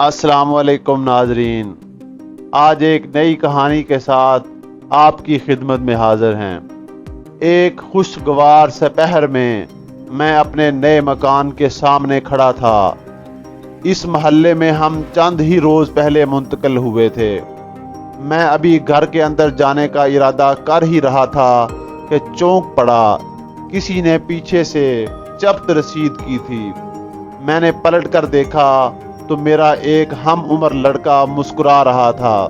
السلام علیکم ناظرین۔ آج ایک نئی کہانی کے ساتھ آپ کی خدمت میں حاضر ہیں۔ ایک خوشگوار سپہر میں میں اپنے نئے مکان کے سامنے کھڑا تھا۔ اس محلے میں ہم چند ہی روز پہلے منتقل ہوئے تھے۔ میں ابھی گھر کے اندر جانے کا ارادہ کر ہی رہا تھا کہ چونک پڑا، کسی نے پیچھے سے چپت رسید کی تھی۔ میں نے پلٹ کر دیکھا تو میرا ایک ہم عمر لڑکا مسکرا رہا تھا۔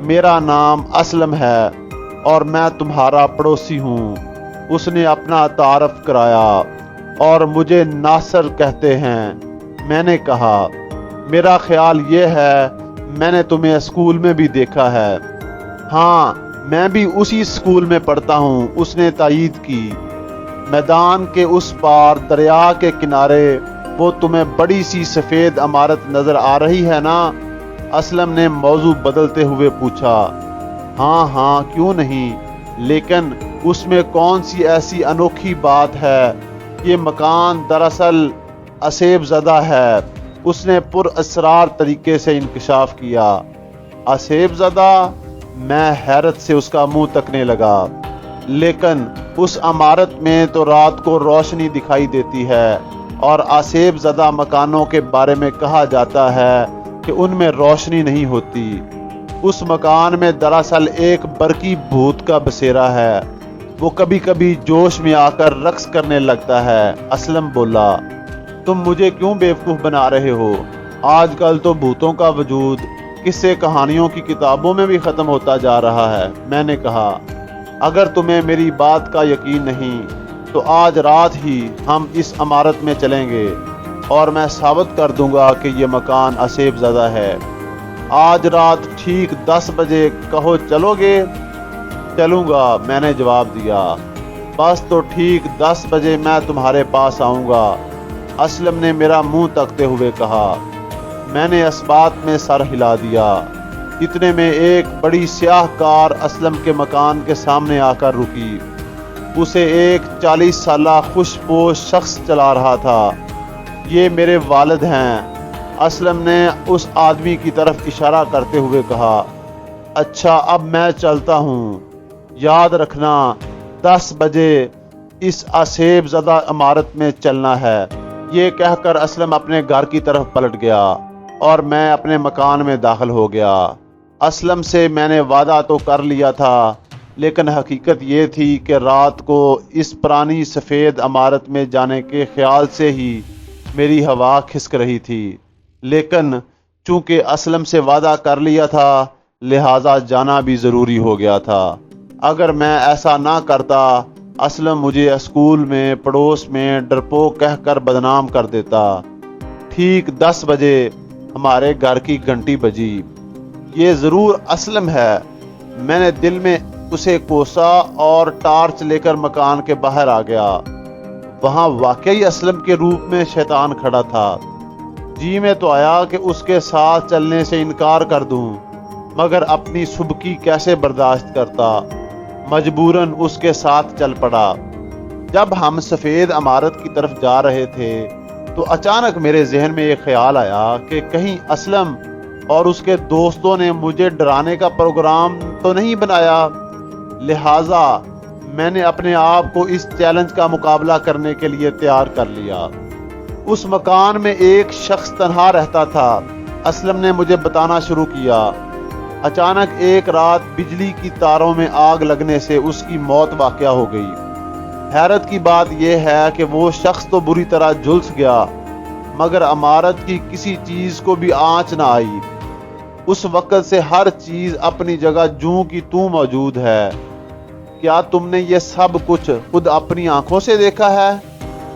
میرا نام اسلم ہے اور میں تمہارا پڑوسی ہوں۔ اس نے اپنا تعارف کرایا اور مجھے ناصر کہتے ہیں۔ میں نے کہا، میرا خیال یہ ہے، میں نے تمہیں اسکول میں بھی دیکھا ہے۔ ہاں میں بھی اسی اسکول میں پڑھتا ہوں۔ اس نے تائید کی۔ میدان کے اس پار دریا کے کنارے وہ تمہیں بڑی سی سفید عمارت نظر آ رہی ہے نا؟ اسلم نے موضوع بدلتے ہوئے پوچھا ہاں ہاں کیوں نہیں؟ لیکن اس میں کون سی ایسی انوکھی بات ہے؟ یہ مکان دراصل اسیب زدہ ہے۔ اس نے پر اسرار طریقے سے انکشاف کیا۔ اسیب زدہ؟ میں حیرت سے اس کا منہ تکنے لگا۔ لیکن اس عمارت میں تو رات کو روشنی دکھائی دیتی ہے۔ اور آسیب زدہ مکانوں کے بارے میں کہا جاتا ہے کہ ان میں روشنی نہیں ہوتی۔ اس مکان میں دراصل ایک برقی بھوت کا بسیرا ہے۔ وہ کبھی کبھی جوش میں آ کر رقص کرنے لگتا ہے۔ اسلم بولا، تم مجھے کیوں بیوقوف بنا رہے ہو؟ آج کل تو بھوتوں کا وجود کس کہانیوں کی کتابوں میں بھی ختم ہوتا جا رہا ہے۔ میں نے کہا، اگر تمہیں میری بات کا یقین نہیں تو آج رات ہی ہم اس عمارت میں چلیں گے اور میں ثابت کر دوں گا کہ یہ مکان اسیب زدہ ہے۔ آج رات ٹھیک دس بجے کہو چلو گے؟ چلوں گا، میں نے جواب دیا۔ بس تو ٹھیک دس بجے میں تمہارے پاس آؤں گا۔ اسلم نے میرا منہ تکتے ہوئے کہا۔ میں نے اس بات میں سر ہلا دیا۔ اتنے میں ایک بڑی سیاہ کار اسلم کے مکان کے سامنے آ کر رکی۔ اسے ایک چالیس سالہ خوش پوش شخص چلا رہا تھا۔ یہ میرے والد ہیں۔ اسلم نے اس آدمی کی طرف اشارہ کرتے ہوئے کہا اچھا اب میں چلتا ہوں۔ یاد رکھنا، دس بجے اس اسیب زدہ عمارت میں چلنا ہے۔ یہ کہہ کر اسلم اپنے گھر کی طرف پلٹ گیا اور میں اپنے مکان میں داخل ہو گیا۔ اسلم سے میں نے وعدہ تو کر لیا تھا لیکن حقیقت یہ تھی کہ رات کو اس پرانی سفید عمارت میں جانے کے خیال سے ہی میری ہوا کھسک رہی تھی۔ لیکن چونکہ اسلم سے وعدہ کر لیا تھا، لہٰذا جانا بھی ضروری ہو گیا تھا۔ اگر میں ایسا نہ کرتا، اسلم مجھے اسکول میں، پڑوس میں ڈرپو کہہ کر بدنام کر دیتا۔ ٹھیک دس بجے ہمارے گھر کی گھنٹی بجی۔ یہ ضرور اسلم ہے۔ میں نے دل میں اسے کوسا اور ٹارچ لے کر مکان کے باہر آ گیا۔ وہاں واقعی اسلم کے روپ میں شیطان کھڑا تھا۔ جی میں تو آیا کہ اس کے ساتھ چلنے سے انکار کر دوں، مگر اپنی سبکی کیسے برداشت کرتا؟ مجبوراً اس کے ساتھ چل پڑا۔ جب ہم سفید عمارت کی طرف جا رہے تھے، تو اچانک میرے ذہن میں ایک خیال آیا کہ کہیں اسلم اور اس کے دوستوں نے مجھے ڈرانے کا پروگرام تو نہیں بنایا۔ لہٰذا میں نے اپنے آپ کو اس چیلنج کا مقابلہ کرنے کے لیے تیار کر لیا۔ اس مکان میں ایک شخص تنہا رہتا تھا۔ اسلم نے مجھے بتانا شروع کیا۔ اچانک ایک رات بجلی کی تاروں میں آگ لگنے سے اس کی موت واقع ہو گئی۔ حیرت کی بات یہ ہے کہ وہ شخص تو بری طرح جلس گیا، مگر عمارت کی کسی چیز کو بھی آنچ نہ آئی۔ اس وقت سے ہر چیز اپنی جگہ جوں کی تو موجود ہے۔ کیا تم نے یہ سب کچھ خود اپنی آنکھوں سے دیکھا ہے؟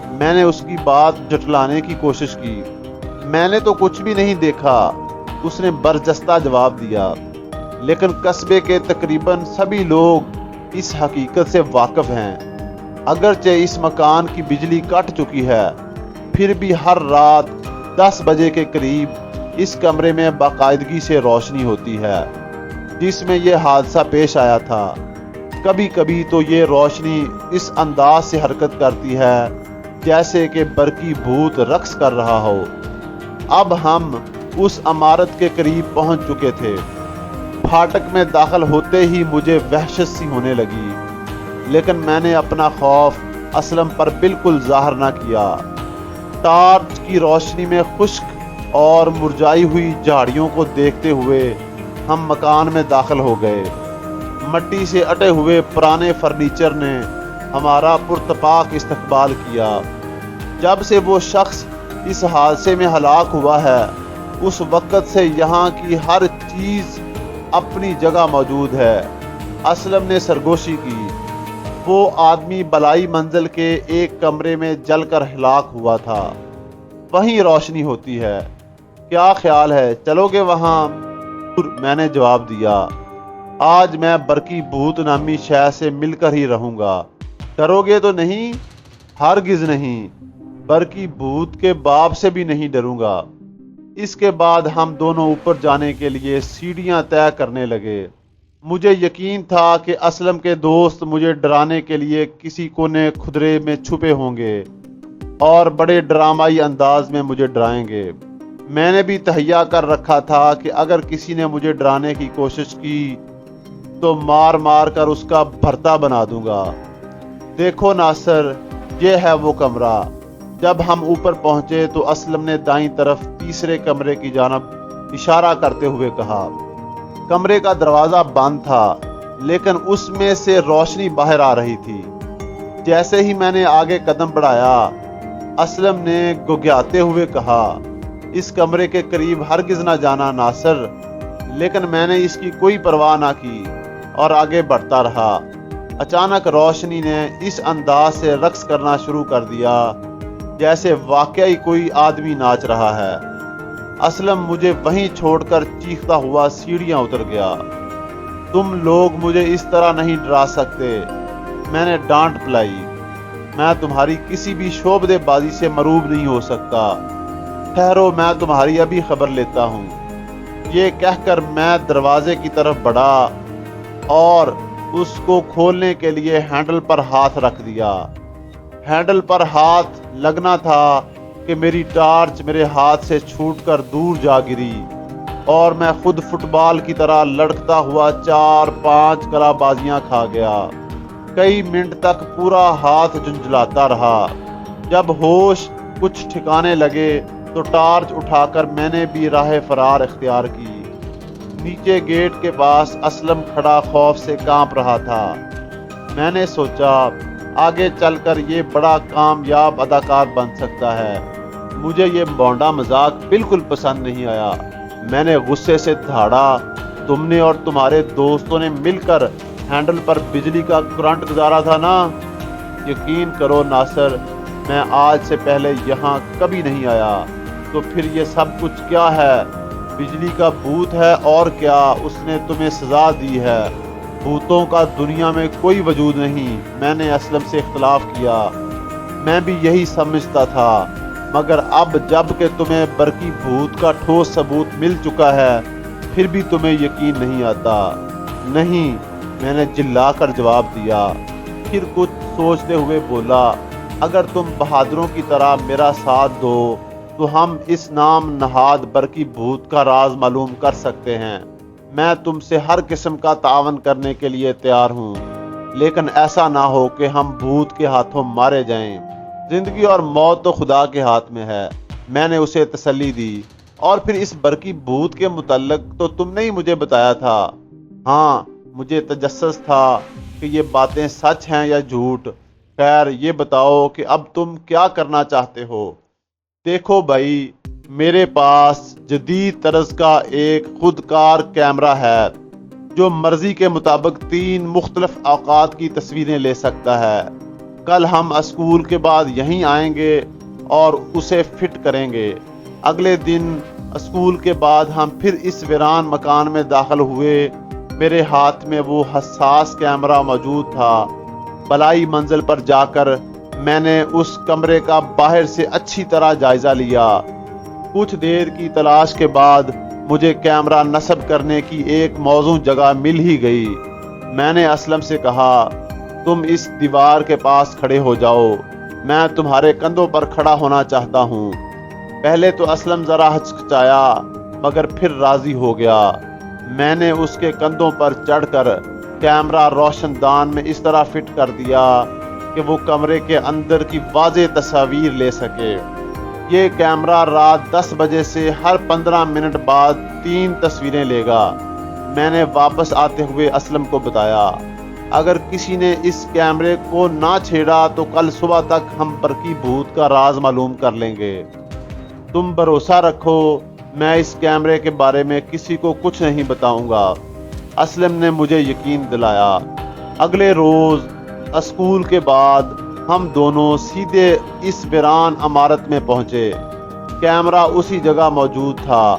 میں نے اس کی بات جٹلانے کی کوشش کی۔ میں نے تو کچھ بھی نہیں دیکھا۔ اس نے برجستہ جواب دیا۔ لیکن قصبے کے تقریباً سبھی لوگ اس حقیقت سے واقف ہیں۔ اگرچہ اس مکان کی بجلی کٹ چکی ہے، پھر بھی ہر رات دس بجے کے قریب اس کمرے میں باقاعدگی سے روشنی ہوتی ہے، جس میں یہ حادثہ پیش آیا تھا۔ کبھی کبھی تو یہ روشنی اس انداز سے حرکت کرتی ہے جیسے کہ برقی بھوت رقص کر رہا ہو۔ اب ہم اس عمارت کے قریب پہنچ چکے تھے۔ پھاٹک میں داخل ہوتے ہی مجھے وحشت سی ہونے لگی۔ لیکن میں نے اپنا خوف اسلم پر بالکل ظاہر نہ کیا۔ ٹارچ کی روشنی میں خشک اور مرجائی ہوئی جھاڑیوں کو دیکھتے ہوئے ہم مکان میں داخل ہو گئے۔ مٹی سے اٹے ہوئے پرانے فرنیچر نے ہمارا پرتپاک استقبال کیا۔ جب سے وہ شخص اس حادثے میں ہلاک ہوا ہے، اس وقت سے یہاں کی ہر چیز اپنی جگہ موجود ہے۔ اسلم نے سرگوشی کی۔ وہ آدمی بلائی منزل کے ایک کمرے میں جل کر ہلاک ہوا تھا۔ وہیں روشنی ہوتی ہے۔ کیا خیال ہے؟ چلو گے وہاں۔ میں نے جواب دیا۔ آج میں برکی بھوت نامی شہ سے مل کر ہی رہوں گا۔ ڈرو گے تو نہیں؟ ہرگز نہیں۔ برکی بھوت کے باپ سے بھی نہیں ڈروں گا۔ اس کے بعد ہم دونوں اوپر جانے کے لیے سیڑھیاں طے کرنے لگے۔ مجھے یقین تھا کہ اسلم کے دوست مجھے ڈرانے کے لیے کسی کونے خدرے میں چھپے ہوں گے اور بڑے ڈرامائی انداز میں مجھے ڈرائیں گے۔ میں نے بھی تہیا کر رکھا تھا کہ اگر کسی نے مجھے ڈرانے کی کوشش کی تو مار مار کر اس کا بھرتا بنا دوں گا۔ دیکھو ناصر، یہ ہے وہ کمرہ۔ جب ہم اوپر پہنچے تو اسلم نے دائیں طرف تیسرے کمرے کی جانب اشارہ کرتے ہوئے کہا، کمرے کا دروازہ بند تھا، لیکن اس میں سے روشنی باہر آ رہی تھی۔ جیسے ہی میں نے آگے قدم بڑھایا، اسلم نے گگیاتے ہوئے کہا، اس کمرے کے قریب ہرگز نہ جانا ناصر، لیکن میں نے اس کی کوئی پرواہ نہ کی۔ اور آگے بڑھتا رہا۔ اچانک روشنی نے اس انداز سے رقص کرنا شروع کر دیا جیسے واقعی کوئی آدمی ناچ رہا ہے۔ اسلم مجھے وہیں چھوڑ کر چیختا ہوا سیڑھیاں اتر گیا۔ تم لوگ مجھے اس طرح نہیں ڈرا سکتے۔ میں نے ڈانٹ پلائی۔ میں تمہاری کسی بھی شعبدے بازی سے مروب نہیں ہو سکتا۔ ٹھہرو، میں تمہاری ابھی خبر لیتا ہوں۔ یہ کہہ کر میں دروازے کی طرف بڑھا۔ اور اس کو کھولنے کے لیے ہینڈل پر ہاتھ رکھ دیا۔ ہینڈل پر ہاتھ لگنا تھا کہ میری ٹارچ میرے ہاتھ سے چھوٹ کر دور جا گری اور میں خود فٹ بال کی طرح لڑکتا ہوا چار پانچ کلا بازیاں کھا گیا۔ کئی منٹ تک پورا ہاتھ جنجلاتا رہا۔ جب ہوش کچھ ٹھکانے لگے تو ٹارچ اٹھا کر میں نے بھی راہ فرار اختیار کی۔ نیچے گیٹ کے پاس اسلم کھڑا خوف سے کانپ رہا تھا۔ میں نے سوچا، آگے چل کر یہ بڑا کامیاب اداکار بن سکتا ہے۔ مجھے یہ بونڈا مذاق بالکل پسند نہیں آیا۔ میں نے غصے سے دھاڑا، تم نے اور تمہارے دوستوں نے مل کر ہینڈل پر بجلی کا کرنٹ گزارا تھا نا؟ یقین کرو ناصر، میں آج سے پہلے یہاں کبھی نہیں آیا۔ تو پھر یہ سب کچھ کیا ہے؟ بجلی کا بھوت ہے اور کیا اس نے تمہیں سزا دی ہے؟ بھوتوں کا دنیا میں کوئی وجود نہیں۔ میں نے اسلم سے اختلاف کیا۔ میں بھی یہی سمجھتا تھا۔ مگر اب جبکہ تمہیں برقی بھوت کا ٹھوس ثبوت مل چکا ہے، پھر بھی تمہیں یقین نہیں آتا۔ نہیں، میں نے جلا کر جواب دیا۔ پھر کچھ سوچتے ہوئے بولا، اگر تم بہادروں کی طرح میرا ساتھ دو تو ہم اس نام نہاد برکی بھوت کا راز معلوم کر سکتے ہیں۔ میں تم سے ہر قسم کا تعاون کرنے کے لیے تیار ہوں۔ لیکن ایسا نہ ہو کہ ہم بھوت کے ہاتھوں مارے جائیں۔ زندگی اور موت تو خدا کے ہاتھ میں ہے۔ میں نے اسے تسلی دی۔ اور پھر اس برکی بھوت کے متعلق تو تم نے ہی مجھے بتایا تھا۔ ہاں مجھے تجسس تھا کہ یہ باتیں سچ ہیں یا جھوٹ۔ خیر، یہ بتاؤ کہ اب تم کیا کرنا چاہتے ہو۔ دیکھو بھائی، میرے پاس جدید طرز کا ایک خودکار کیمرہ ہے جو مرضی کے مطابق تین مختلف اوقات کی تصویریں لے سکتا ہے۔ کل ہم اسکول کے بعد یہیں آئیں گے اور اسے فٹ کریں گے۔ اگلے دن اسکول کے بعد ہم پھر اس ویران مکان میں داخل ہوئے۔ میرے ہاتھ میں وہ حساس کیمرہ موجود تھا۔ بلائی منزل پر جا کر میں نے اس کمرے کا باہر سے اچھی طرح جائزہ لیا۔ کچھ دیر کی تلاش کے بعد مجھے کیمرہ نصب کرنے کی ایک موضوع جگہ مل ہی گئی۔ میں نے اسلم سے کہا، تم اس دیوار کے پاس کھڑے ہو جاؤ۔ میں تمہارے کندھوں پر کھڑا ہونا چاہتا ہوں۔ پہلے تو اسلم ذرا ہچکچایا، مگر پھر راضی ہو گیا۔ میں نے اس کے کندھوں پر چڑھ کر کیمرہ روشن دان میں اس طرح فٹ کر دیا۔ کہ وہ کمرے کے اندر کی واضح تصاویر لے سکے۔ یہ کیمرہ رات دس بجے سے ہر پندرہ منٹ بعد تین تصویریں لے گا۔ میں نے واپس آتے ہوئے اسلم کو بتایا، اگر کسی نے اس کیمرے کو نہ چھیڑا تو کل صبح تک ہم برقی بھوت کا راز معلوم کر لیں گے۔ تم بھروسہ رکھو، میں اس کیمرے کے بارے میں کسی کو کچھ نہیں بتاؤں گا۔ اسلم نے مجھے یقین دلایا، اگلے روز اسکول کے بعد ہم دونوں سیدھے اس ویران عمارت میں پہنچے۔ کیمرہ اسی جگہ موجود تھا۔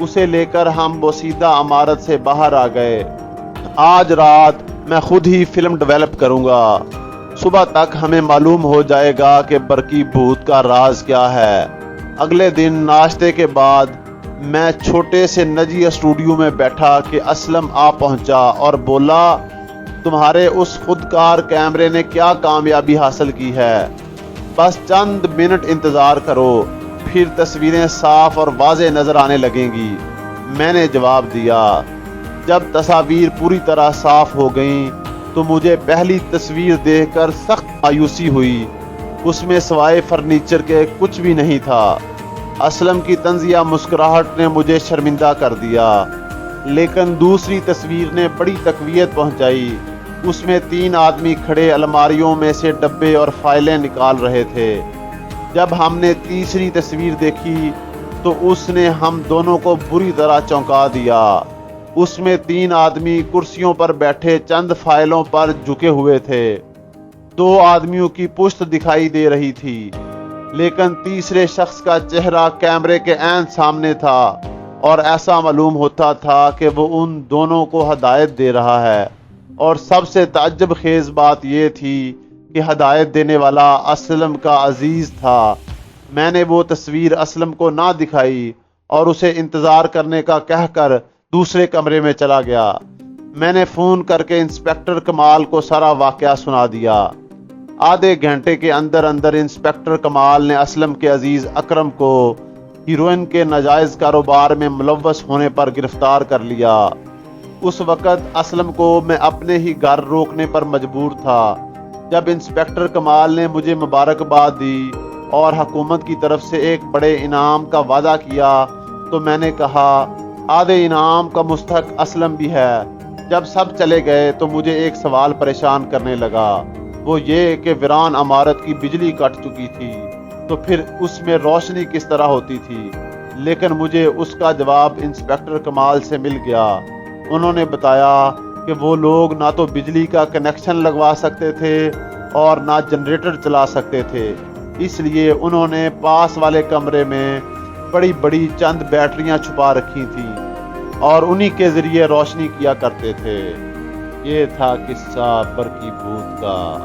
اسے لے کر ہم وہ سیدھا عمارت سے باہر آ گئے۔ آج رات میں خود ہی فلم ڈیولپ کروں گا۔ صبح تک ہمیں معلوم ہو جائے گا کہ برقی بھوت کا راز کیا ہے۔ اگلے دن ناشتے کے بعد میں چھوٹے سے نجی اسٹوڈیو میں بیٹھا کہ اسلم آ پہنچا اور بولا تمہارے اس خودکار کیمرے نے کیا کامیابی حاصل کی ہے؟ بس چند منٹ انتظار کرو، پھر تصویریں صاف اور واضح نظر آنے لگیں گی۔ میں نے جواب دیا، جب تصاویر پوری طرح صاف ہو گئیں تو مجھے پہلی تصویر دیکھ کر سخت مایوسی ہوئی۔ اس میں سوائے فرنیچر کے کچھ بھی نہیں تھا۔ اسلم کی تنزیہ مسکراہٹ نے مجھے شرمندہ کر دیا، لیکن دوسری تصویر نے بڑی تقویت پہنچائی۔ اس میں تین آدمی کھڑے الماریوں میں سے ڈبے اور فائلیں نکال رہے تھے۔ جب ہم نے تیسری تصویر دیکھی تو اس نے ہم دونوں کو بری طرح چونکا دیا۔ اس میں تین آدمی کرسیوں پر بیٹھے چند فائلوں پر جھکے ہوئے تھے۔ دو آدمیوں کی پشت دکھائی دے رہی تھی، لیکن تیسرے شخص کا چہرہ کیمرے کے عین سامنے تھا اور ایسا معلوم ہوتا تھا کہ وہ ان دونوں کو ہدایت دے رہا ہے۔ اور سب سے تعجب خیز بات یہ تھی کہ ہدایت دینے والا اسلم کا عزیز تھا۔ میں نے وہ تصویر اسلم کو نہ دکھائی اور اسے انتظار کرنے کا کہہ کر دوسرے کمرے میں چلا گیا۔ میں نے فون کر کے انسپیکٹر کمال کو سارا واقعہ سنا دیا۔ آدھے گھنٹے کے اندر اندر انسپیکٹر کمال نے اسلم کے عزیز اکرم کو ہیروئن کے ناجائز کاروبار میں ملوث ہونے پر گرفتار کر لیا۔ اس وقت اسلم کو میں اپنے ہی گھر روکنے پر مجبور تھا۔ جب انسپیکٹر کمال نے مجھے مبارکباد دی اور حکومت کی طرف سے ایک بڑے انعام کا وعدہ کیا تو میں نے کہا، آدھے انعام کا مستحق اسلم بھی ہے۔ جب سب چلے گئے تو مجھے ایک سوال پریشان کرنے لگا۔ وہ یہ کہ ویران عمارت کی بجلی کٹ چکی تھی تو پھر اس میں روشنی کس طرح ہوتی تھی؟ لیکن مجھے اس کا جواب انسپیکٹر کمال سے مل گیا۔ انہوں نے بتایا کہ وہ لوگ نہ تو بجلی کا کنیکشن لگوا سکتے تھے اور نہ جنریٹر چلا سکتے تھے۔ اس لیے انہوں نے پاس والے کمرے میں بڑی بڑی چند بیٹریاں چھپا رکھی تھیں اور انہی کے ذریعے روشنی کیا کرتے تھے۔ یہ تھا قصہ برقی بھوت کا۔